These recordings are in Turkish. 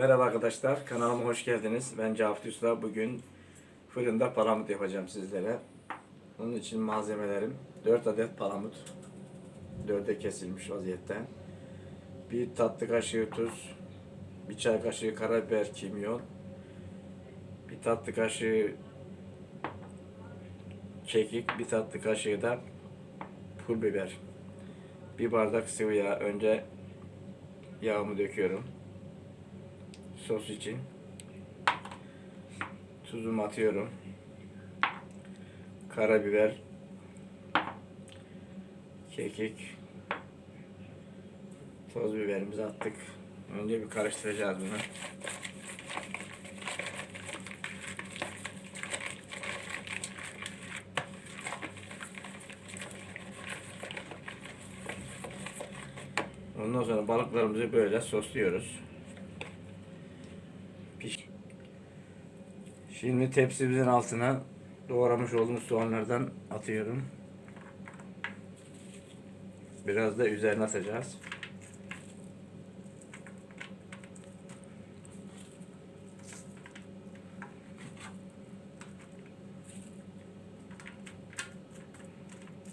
Merhaba arkadaşlar, kanalıma hoş geldiniz. Ben Cavit Usta. Bugün fırında palamut yapacağım sizlere. Onun için malzemelerim 4 adet palamut. 4'e kesilmiş vaziyette. Bir tatlı kaşığı tuz, bir çay kaşığı karabiber, kimyon, bir tatlı kaşığı kekik, bir tatlı kaşığı da pul biber. Bir bardak sıvı yağ. Önce yağımı döküyorum sos için tuzumu atıyorum. Karabiber, kekik, toz biberimizi attık. Önce bir karıştıracağız bunu. Ondan sonra balıklarımızı böyle sosluyoruz. Şimdi tepsimizin altına doğramış olduğumuz soğanlardan atıyorum. Biraz da üzerine atacağız.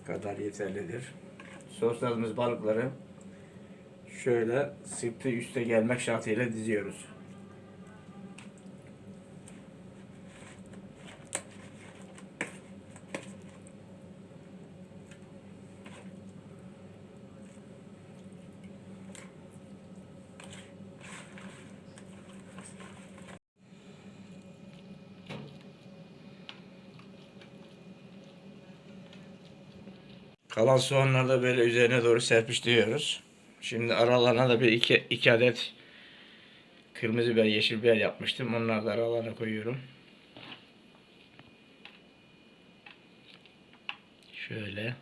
Kadar yeterlidir. Sosladığımız balıkları şöyle sırtı üste gelmek şartıyla diziyoruz. Kalan soğanları da böyle üzerine doğru serpiştiriyoruz. Şimdi aralarına da bir iki, iki adet kırmızı biber, yeşil biber yapmıştım. Onları da aralarına koyuyorum. Şöyle.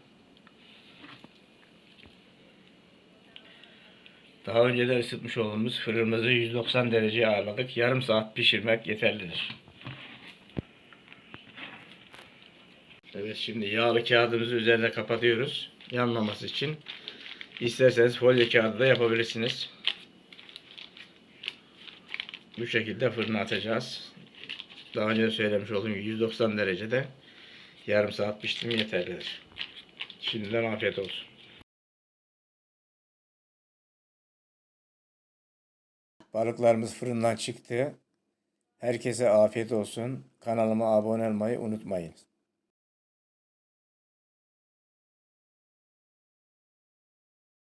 Daha önce de ısıtmış olduğumuz fırınımızı 190 dereceye ayarladık. Yarım saat pişirmek yeterlidir. Evet şimdi yağlı kağıdımızı üzerine kapatıyoruz. Yanmaması için. İsterseniz folyo kağıdı da yapabilirsiniz. Bu şekilde fırına atacağız. Daha önce söylemiş olduğum gibi 190 derecede yarım saat pişti mi yeterlidir. Şimdiden afiyet olsun. Balıklarımız fırından çıktı. Herkese afiyet olsun. Kanalıma abone olmayı unutmayın.